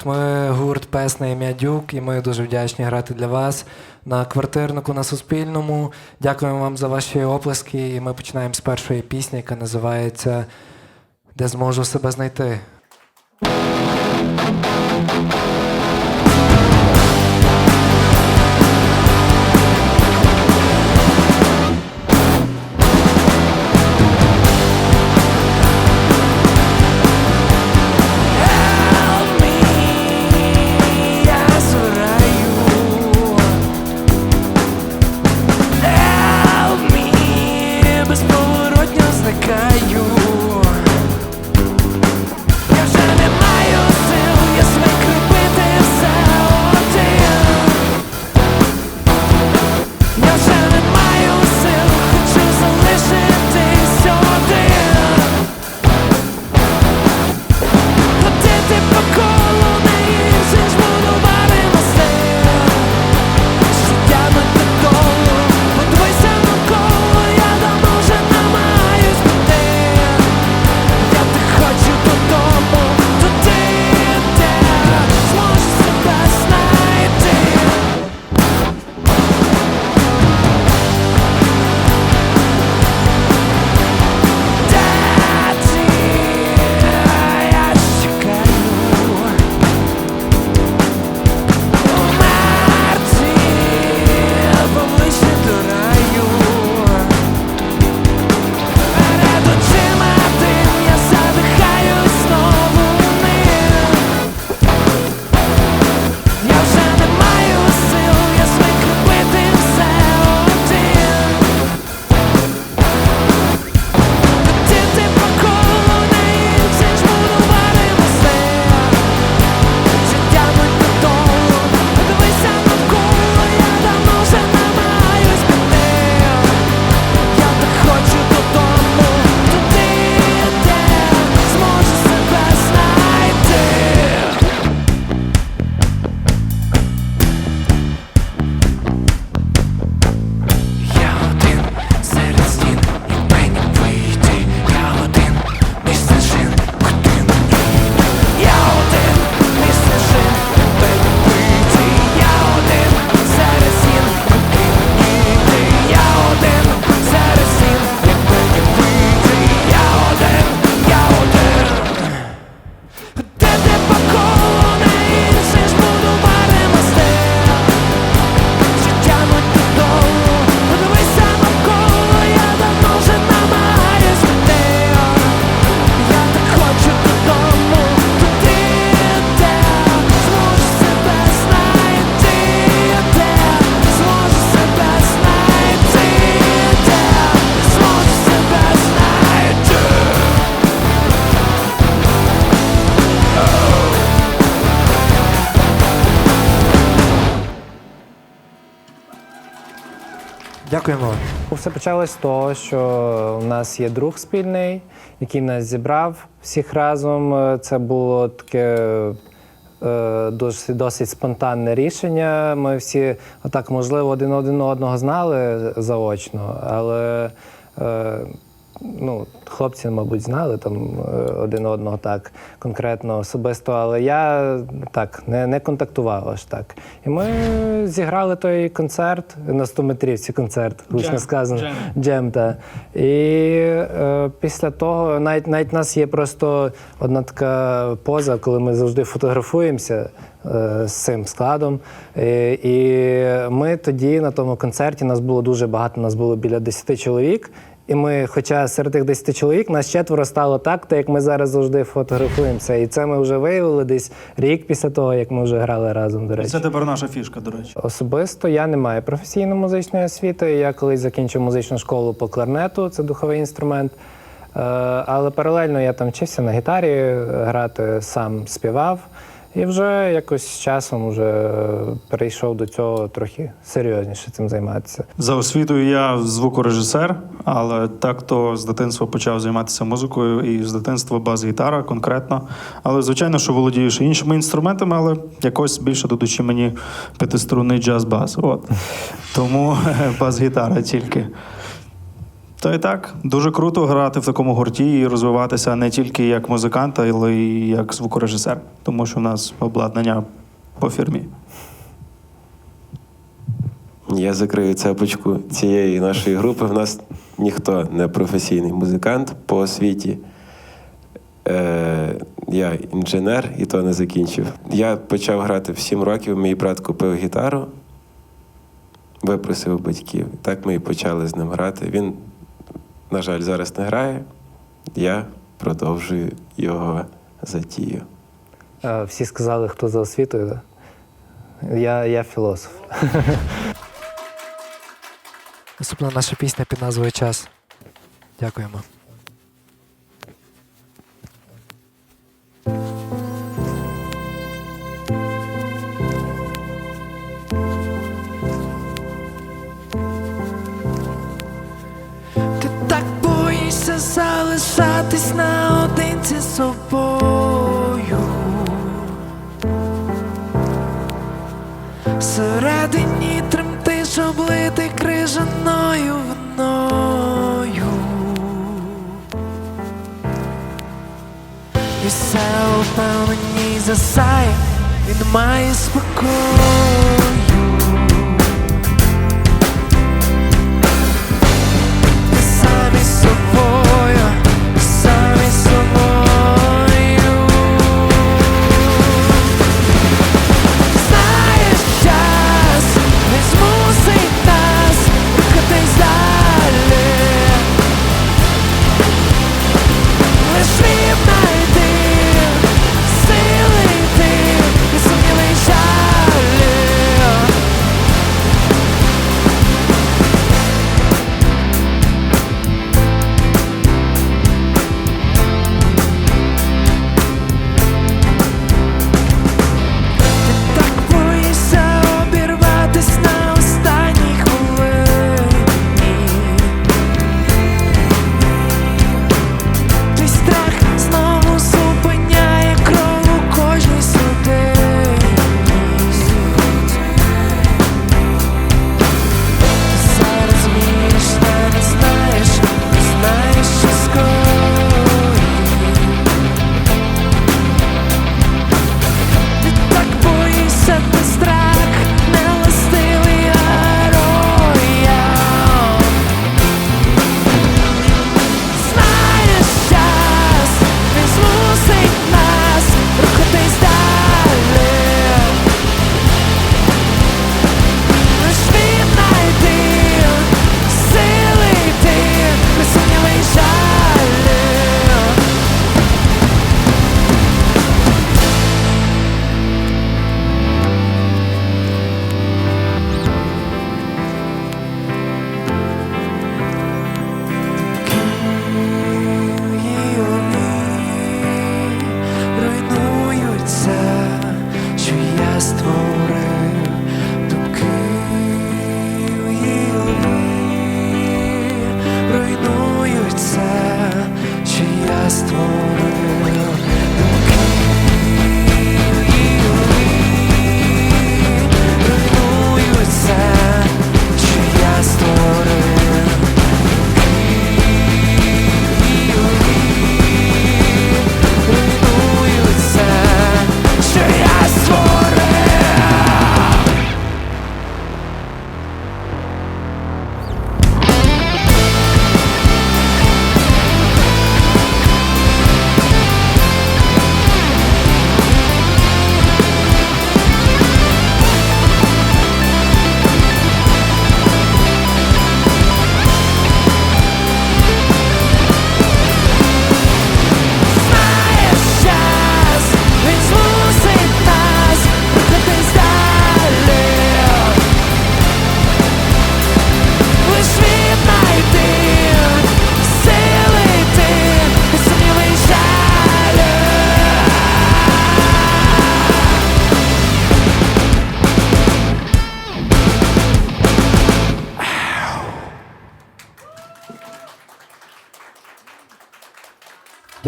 привіт! Ми гурт Пес на ім'я Дюк, і ми дуже вдячні грати для вас на квартирнику на Суспільному. Дякуємо вам за ваші оплески. І ми починаємо з першої пісні, яка називається Де зможу себе знайти. Дякуємо. Все почалось з того, що у нас є друг спільний, який нас зібрав всіх разом. Е, Це було таке е, досить, досить спонтанне рішення. Ми всі так можливо, один один одного знали заочно, але е, ну, хлопці, мабуть, знали там е, один одного так конкретно особисто, але я так не, не контактував аж так. І ми зіграли той концерт на 100-метрівці концерт, гучно сказано. джем. Джем, та. І е, після того навіть навіть в нас є просто одна така поза, коли ми завжди фотографуємося е, з цим складом. І, і ми тоді на тому концерті нас було дуже багато, нас було біля 10 чоловік. І ми, хоча серед тих 10 чоловік, нас четверо стало так, так як ми зараз завжди фотографуємося. І це ми вже виявили десь рік після того, як ми вже грали разом, до речі. Це тепер наша фішка, до речі. Особисто я не маю професійно-музичної освіти. Я колись закінчив музичну школу по кларнету, це духовий інструмент. Е, Але паралельно я там вчився на гітарі грати, сам співав. І вже якось з часом вже перейшов до цього трохи серйозніше цим займатися. За освітою я звукорежисер, але так то з дитинства почав займатися музикою і з дитинства бас-гітара конкретно. Але звичайно, що володію ще іншими інструментами, але якось більше до душі мені п'ятиструнний джаз-бас. От. Тому бас-гітара тільки. Та й так, дуже круто грати в такому гурті і розвиватися не тільки як музикант, але й як звукорежисер, тому що в нас обладнання по фірмі. Я закрию цепочку цієї нашої групи. В нас ніхто не професійний музикант по освіті. Е, я інженер і то не закінчив. Я почав грати в 7 років. Мій брат купив гітару, випросив батьків. Так ми і почали з ним грати. Він, на жаль, зараз не грає. Я продовжую його затію. Е, Всі сказали, хто за освітою. Я, я філософ. Наступна наша пісня під назвою Час. Дякуємо.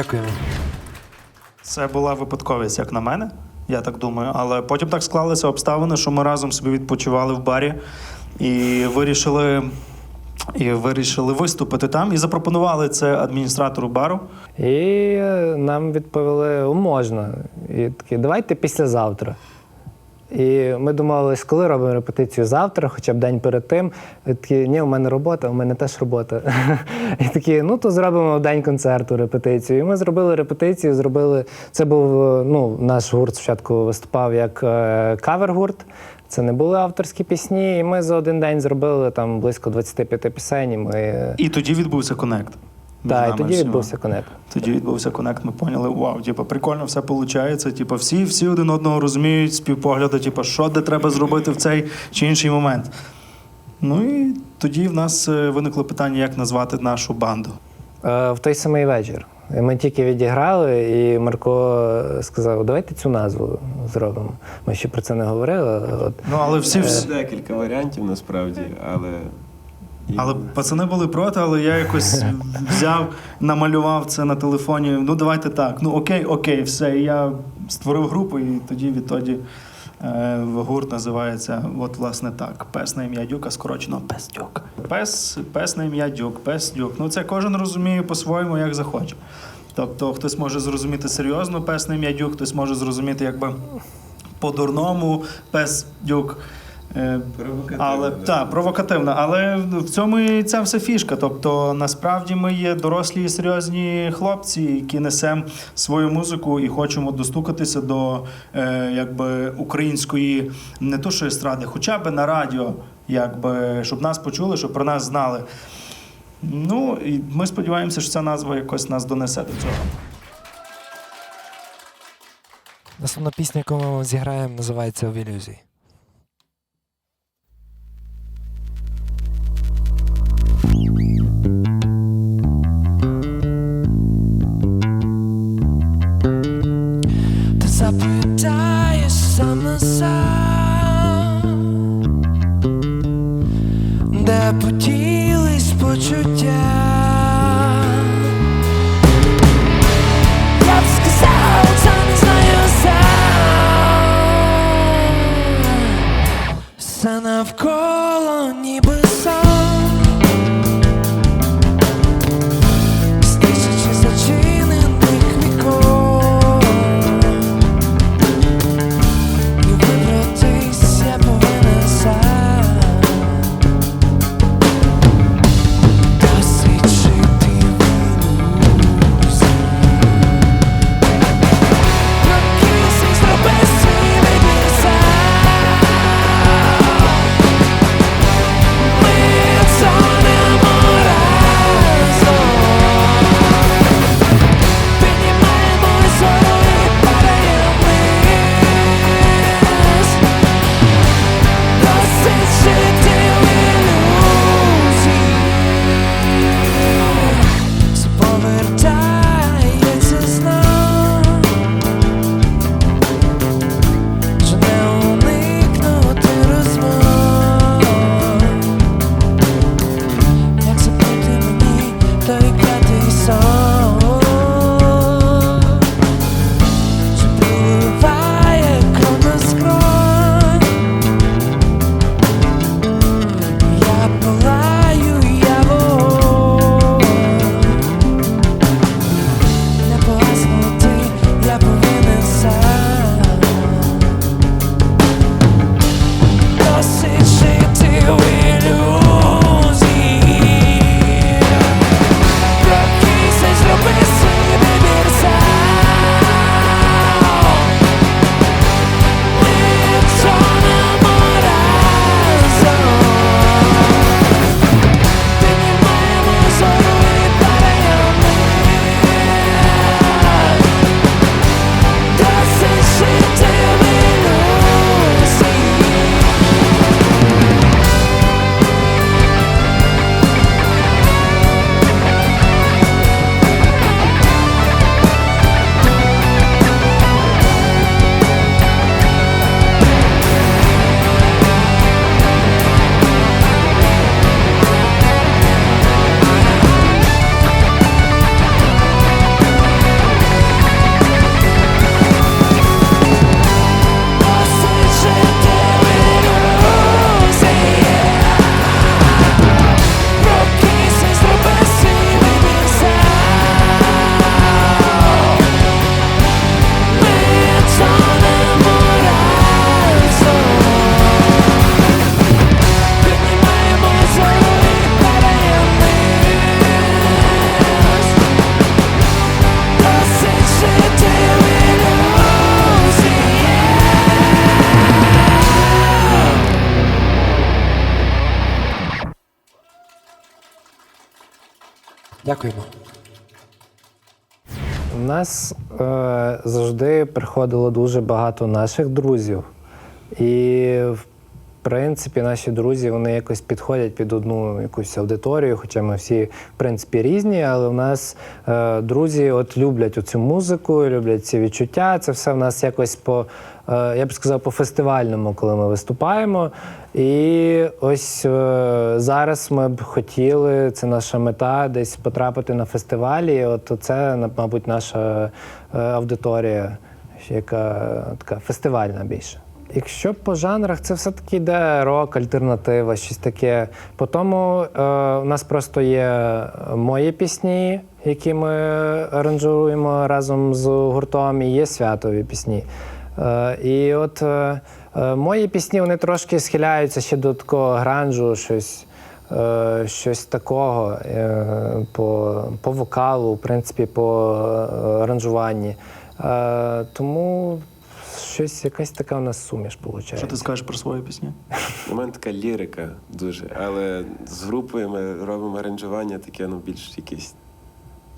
Дякуємо. Це була випадковість, як на мене, я так думаю. Але потім так склалися обставини, що ми разом собі відпочивали в барі і вирішили І вирішили виступити там і запропонували це адміністратору бару. І е, нам відповіли, «О, можна. І такі, давайте післязавтра. І ми домовились, коли робимо репетицію завтра, хоча б день перед тим. І такі, ні, у мене робота, у мене теж робота. І такі, ну то зробимо в день концерту репетицію. І ми зробили репетицію, зробили. Це був е, ну, наш гурт спочатку виступав як е, кавер-гурт. Це не були авторські пісні. І ми за один день зробили там близько 25 пісень. і Ми... е, І тоді відбувся коннект. Так, і тоді всіма. відбувся конект. Тоді відбувся конект. Ми поняли, вау, типу, прикольно все виходить. Типу, всі, всі один одного розуміють, співпогляди, типу, що де треба зробити в цей чи інший момент. Ну і тоді в нас е, виникло питання, як назвати нашу банду. Е, В той самий вечір. Ми тільки відіграли, і Марко сказав: давайте цю назву зробимо. Ми ще про це не говорили. От. Ну, але всі, всі Декілька варіантів насправді, але. Але пацани були проти, але я якось взяв, намалював це на телефоні. Ну, давайте так. Ну окей, окей, все. І я створив групу, і тоді відтоді е, гурт називається, от власне так: Пес на ім'я Дюк, а скорочено Пес Дюк. Пес, пес на ім'я Дюк, пес Дюк. Ну це кожен розуміє по-своєму, як захоче. Тобто хтось може зрозуміти серйозно пес на ім'я Дюк, хтось може зрозуміти якби по-дурному пес Дюк. Е, але так, провокативна. Але в цьому і ця вся фішка. Тобто, насправді ми є дорослі і серйозні хлопці, які несемо свою музику і хочемо достукатися до е, якби української не то що естради, хоча б на радіо, якби щоб нас почули, щоб про нас знали. Ну і ми сподіваємося, що ця назва якось нас донесе до цього. Наступна пісня, яку ми зіграємо, називається В ілюзії. Все навколо ніби Дякуємо. У нас е, завжди приходило дуже багато наших друзів. І, в принципі, наші друзі вони якось підходять під одну якусь аудиторію, хоча ми всі, в принципі, різні, але в нас е, друзі от люблять оцю музику, люблять ці відчуття. Це все в нас якось по, я б сказав, по фестивальному, коли ми виступаємо. І ось е, зараз ми б хотіли, це наша мета, десь потрапити на фестивалі. І От це, мабуть, наша е, аудиторія, яка така фестивальна більше. Якщо по жанрах, це все-таки йде рок, альтернатива, щось таке. По тому е, у нас просто є мої пісні, які ми аранжуємо разом з гуртом, і є святові пісні. Е, і от е, е, мої пісні вони трошки схиляються ще до такого гранжу, щось, щось такого по, по вокалу, в принципі, по аранжуванні. Тому щось якась така у нас суміш виходить. Що ти скажеш про свої пісні? У мене така лірика дуже, але з групою ми робимо аранжування таке, ну більш якісь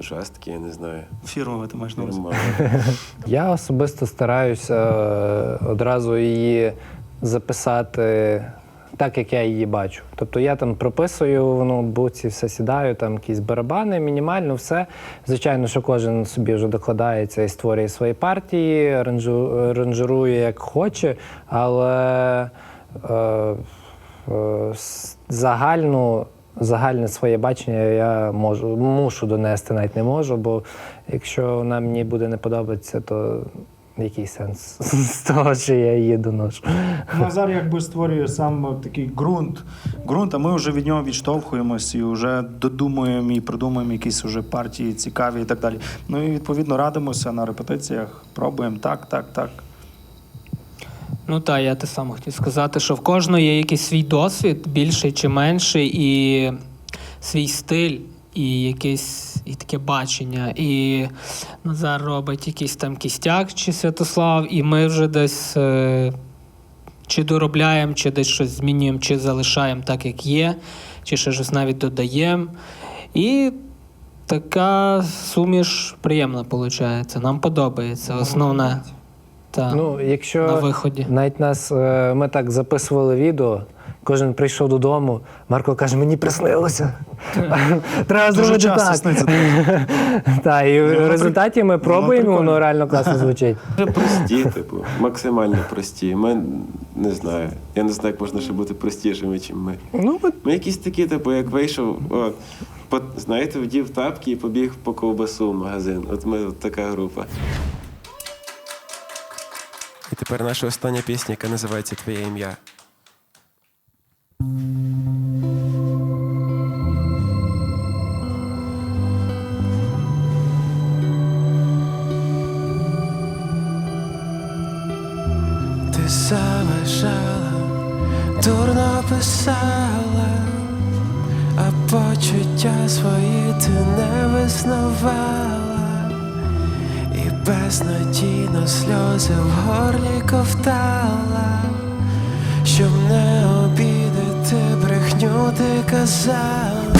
жорсткі, я не знаю. Фірмове ти маєш на увазі. Я особисто стараюся е, одразу її записати так, як я її бачу. Тобто я там прописую в ноутбуці, все сідаю, там якісь барабани, мінімально все. Звичайно, що кожен собі вже докладається і створює свої партії, аранжу, аранжирує як хоче, але е, е, загальну. Загальне своє бачення я можу, мушу донести, навіть не можу, бо якщо вона мені буде не подобатися, то який сенс з того, що я її доношу. Назар якби створює сам такий ґрунт, ґрунт, а ми вже від нього відштовхуємось і вже додумуємо і придумуємо якісь вже партії цікаві і так далі. Ну і відповідно радимося на репетиціях, пробуємо так, так, так. Ну так, я те саме хотів сказати, що в кожного є якийсь свій досвід, більший чи менший, і свій стиль, і якесь і таке бачення. І Назар робить якийсь там кістяк чи Святослав, і ми вже десь е, чи доробляємо, чи десь щось змінюємо, чи залишаємо так, як є, чи ще щось навіть додаємо. І така суміш приємна виходить. Нам подобається. Основне. Так, Ну, якщо на виході. навіть нас е, ми так записували відео, кожен прийшов додому, Марко каже, мені приснилося. Треба зробити часто так. сниться. Так, і в результаті ми пробуємо, воно реально класно звучить. Прості, типу, максимально прості. Ми не знаю. Я не знаю, як можна ще бути простішими, ніж ми. Ну, Ми якісь такі, типу, як вийшов, о, по, знаєте, вдів тапки і побіг по ковбасу в магазин. От ми от така група. І тепер наша остання пісня, яка називається Твоє ім'я. Ти заважала, дурно писала, а почуття свої ти не визнавала, безнадійно сльози в горлі ковтала, щоб не обідати брехню ти казала.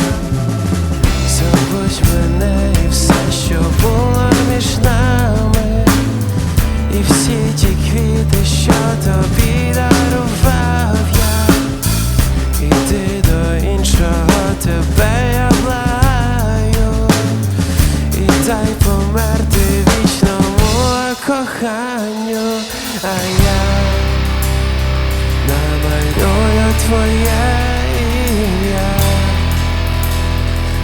Забудь мене і все, що було між нами. І всі ті квіти, що тобі дарував я, іди до іншого тебе я благаю, і дай вічному коханню, а я намалюю твоє ім'я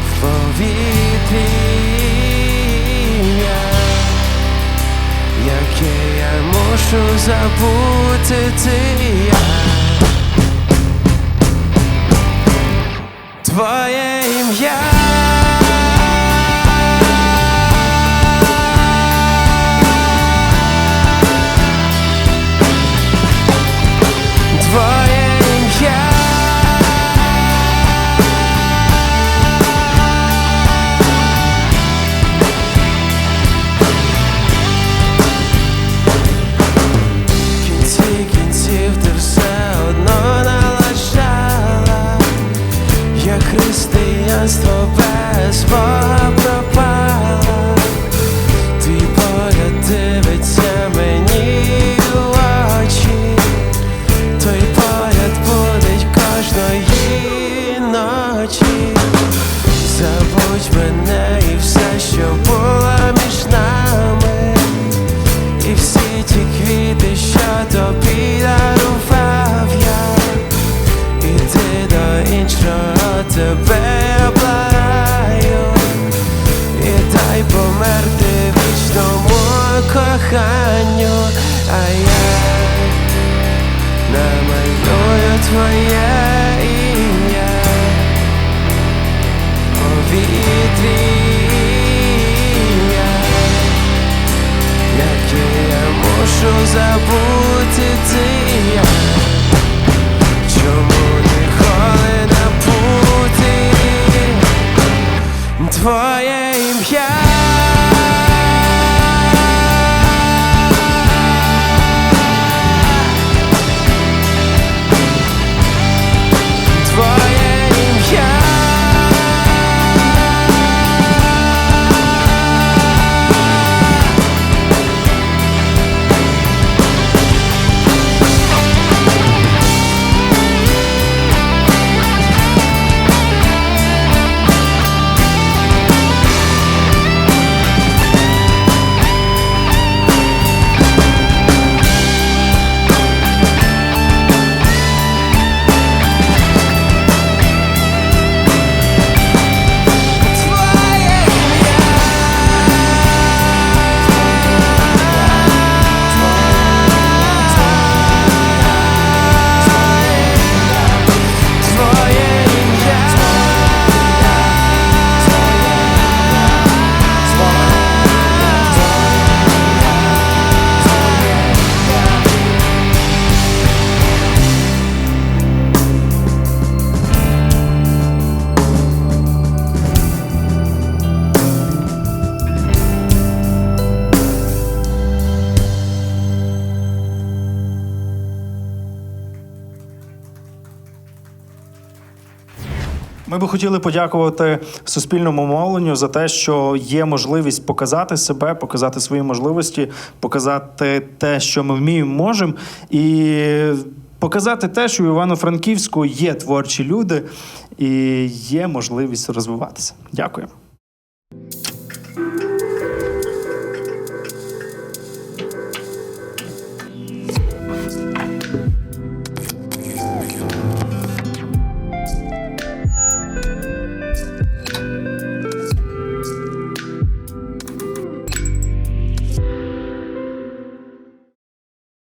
в повітрі. яке я мушу забути ти Ми би хотіли подякувати суспільному мовленню за те, що є можливість показати себе, показати свої можливості, показати те, що ми вміємо, можемо, і показати те, що в Івано-Франківську є творчі люди і є можливість розвиватися. Дякую.